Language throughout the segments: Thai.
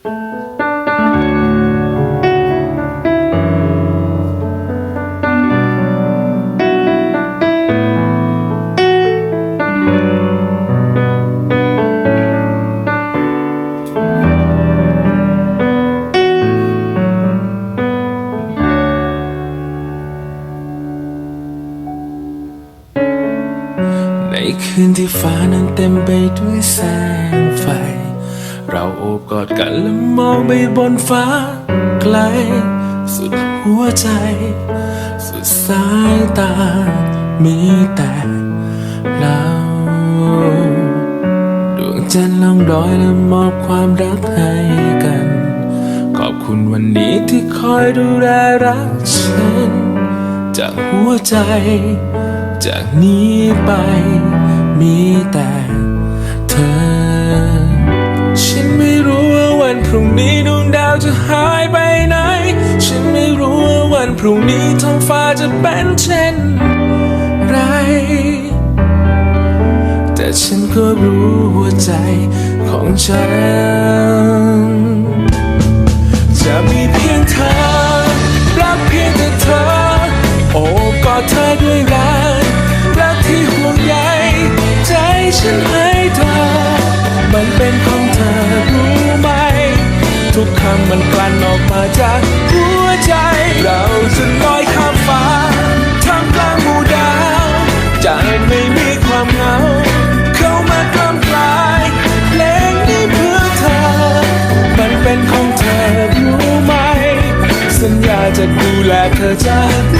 ในคืนที่ฟ้านั้นเต็มไปด้วยแสงไฟ เราโอบกอดกันและมองไปบนฟ้าไกล สุดหัวใจ สุดสายตา มีแต่เราดวงจันทร์ลองลอยและมอบความรักให้กัน ขอบคุณวันนี้ที่คอยดูแลรักฉัน จากหัวใจ จากนี้ไปมีแต่ี้ดวงดาวจะหายไปไหน ฉันไม่รู้ว่าวันพรุ่งนี้ท้องฟ้าจะเป็นเช่นไร แต่ฉันก็รู้หัวใจของฉัน ทุกคำมันกลั่นออกมาจากหัวใจ เราจะลอยข้ามฟ้าท่ามกลางหมู่ดาวใจไม่มีความเหงา เข้ามากล้ำกลายเพลงนี้เพื่อเธอ มันเป็นของเธอรู้ไหม สัญญาจะดูแลเธอจาก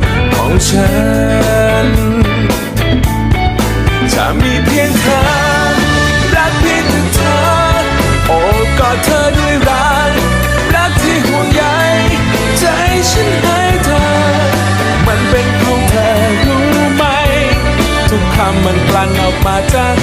ของฉันจะมีเพียงเธอ รักเพียงแต่เธอ โอ้กอดเธอด้วยรัก รักที่ห่วงใยใจฉันให้เธอ มันเป็นของเธอรู้ไหม ทุกคำมันกลั่นออกมาจาก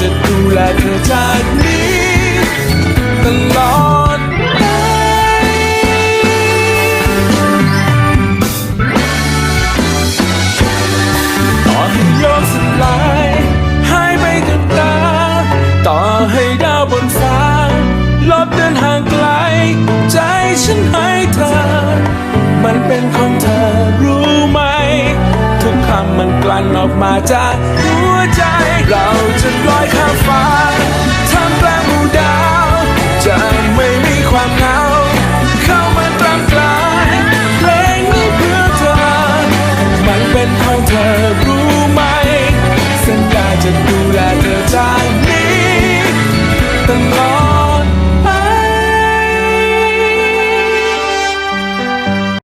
จะดูแลเธอจากนี้ ตลอดไปต่อให้โยกสลายหายไปกับตา ต่อให้ดาวบนฟ้า ลบเดินห่างไกล ใจฉันให้เธอ มันเป็นของเธอรู้ไหม ทุกคำมันกลั่นออกมาจากหัวใจเรา like how